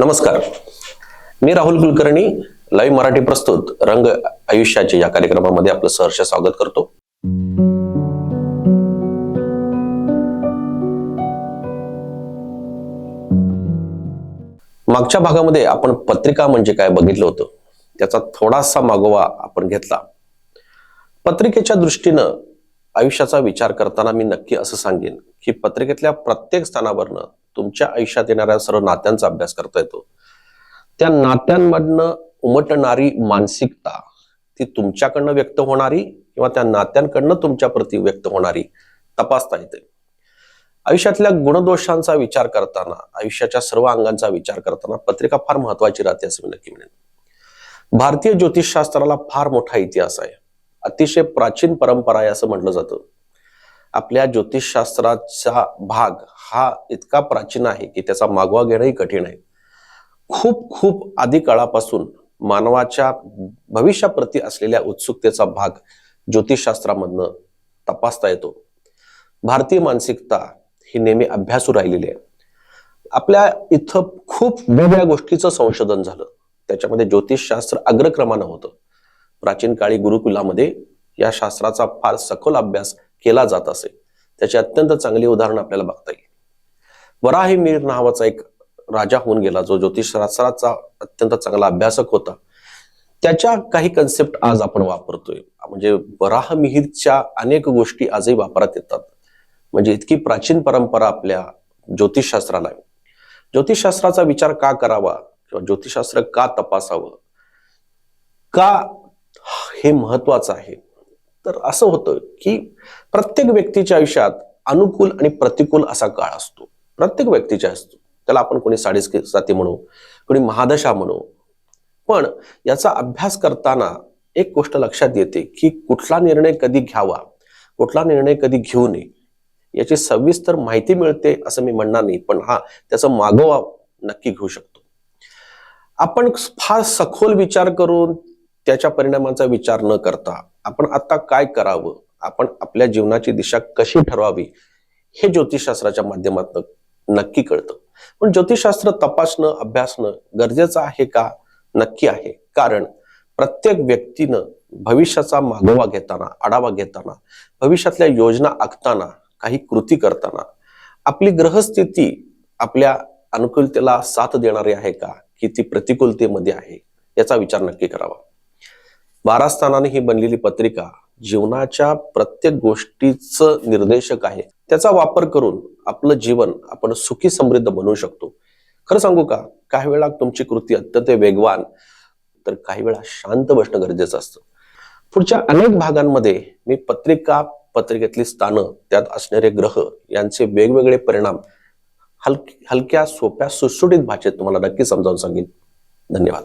नमस्कार. मी राहुल कुलकर्णी लाईव्ह मराठी प्रस्तुत रंग आयुष्याचे या कार्यक्रमामध्ये आपलं सहर्ष स्वागत करतो. मागच्या भागामध्ये आपण पत्रिका म्हणजे काय बघितलं होतं? त्याचा थोडासा मागोवा आपण घेतला. पत्रिकेच्या दृष्टीनं आयुष्याचा विचार करताना मी नक्की असं सांगेन की पत्रिकेतल्या प्रत्येक स्थानावरनं तुमच्या आयुष्यात येणाऱ्या सर्व नात्यांचा अभ्यास करता येतो. त्या नात्यांमधनं उमटणारी मानसिकता ती तुमच्याकडनं व्यक्त होणारी किंवा त्या नात्यांकडनं तुमच्या प्रती व्यक्त होणारी तपासता येते. आयुष्यातल्या गुणदोषांचा विचार करताना आयुष्याच्या सर्व अंगांचा विचार करताना पत्रिका फार महत्वाची राहते असं मी नक्की म्हणेन. भारतीय ज्योतिषशास्त्राला फार मोठा इतिहास आहे. अतिशय प्राचीन परंपरा आहे असं म्हटलं जातं. आपल्या ज्योतिषशास्त्राचा भाग हा इतका प्राचीन आहे की त्याचा मागवा घेणंही कठीण आहे. खूप खूप आधी काळापासून मानवाच्या भविष्याप्रती असलेल्या उत्सुकतेचा भाग ज्योतिषशास्त्रामधनं तपासता येतो. भारतीय मानसिकता ही नेहमी अभ्यासू राहिलेली आहे. आपल्या इथं खूप वेगळ्या गोष्टीचं संशोधन झालं. त्याच्यामध्ये ज्योतिषशास्त्र अग्रक्रमानं होतं. प्राचीन काळी गुरुकुलामध्ये या शास्त्राचा फार सखोल अभ्यास केला जात असे. त्याचे अत्यंत चांगली उदाहरण आपल्याला बघता येईल. वराही मीर नावाचा एक राजा होऊन गेला जो ज्योतिषशास्त्राचा अत्यंत चांगला अभ्यासक होता. त्याच्या काही कन्सेप्ट आज आपण वापरतोय. म्हणजे वराहमिहीरच्या अनेक गोष्टी आजही वापरात येतात. म्हणजे इतकी प्राचीन परंपरा आपल्या ज्योतिषशास्त्राला आहे. ज्योतिषशास्त्राचा विचार का करावा? किंवा ज्योतिषशास्त्र का तपासावं? का हे महत्वाचं आहे? तर असं होतं की प्रत्येक व्यक्तीच्या आयुष्यात अनुकूल आणि प्रतिकूल असा काळ असतो. प्रत्येक व्यक्तीच्या असतो. त्याला आपण कोणी साडेसाती म्हणू कोणी महादशा म्हणू. पण याचा अभ्यास करताना एक गोष्ट लक्षात येते की कुठला निर्णय कधी घ्यावा कुठला निर्णय कधी घेऊ नये याची सविस्तर माहिती मिळते असं मी म्हणणार नाही पण हा त्याचा मागोवा नक्की घेऊ शकतो. आपण फार सखोल विचार करून त्याच्या परिणामांचा विचार न करता आपण आता काय करावं? आपण आपल्या जीवनाची दिशा कशी ठरवावी? हे ज्योतिषशास्त्राच्या माध्यमातून नक्की कळतं. पण ज्योतिषशास्त्र तपासणं अभ्यासणं गरजेचं आहे का? नक्की आहे. कारण प्रत्येक व्यक्तीनं भविष्याचा मागोवा घेताना आढावा घेताना भविष्यातल्या योजना आखताना काही कृती करताना आपली ग्रहस्थिती आपल्या अनुकूलतेला साथ देणारी आहे का? की ती प्रतिकूलतेमध्ये आहे? याचा विचार नक्की करावा. बारा स्थानाने ही बनलेली पत्रिका जीवनाच्या प्रत्येक गोष्टीचं निर्देशक आहे. त्याचा वापर करून आपलं जीवन आपण सुखी समृद्ध बनवू शकतो. खरं सांगू का? काही वेळा तुमची कृती अत्यंत वेगवान तर काही वेळा शांत बसणं गरजेचं असतं. पुढच्या अनेक भागांमध्ये मी पत्रिका पत्रिकेतली स्थानं त्यात असणारे ग्रह यांचे वेगवेगळे परिणाम हलक्या सोप्या सुटसुटीत भाषेत तुम्हाला नक्की समजावून सांगेन. धन्यवाद.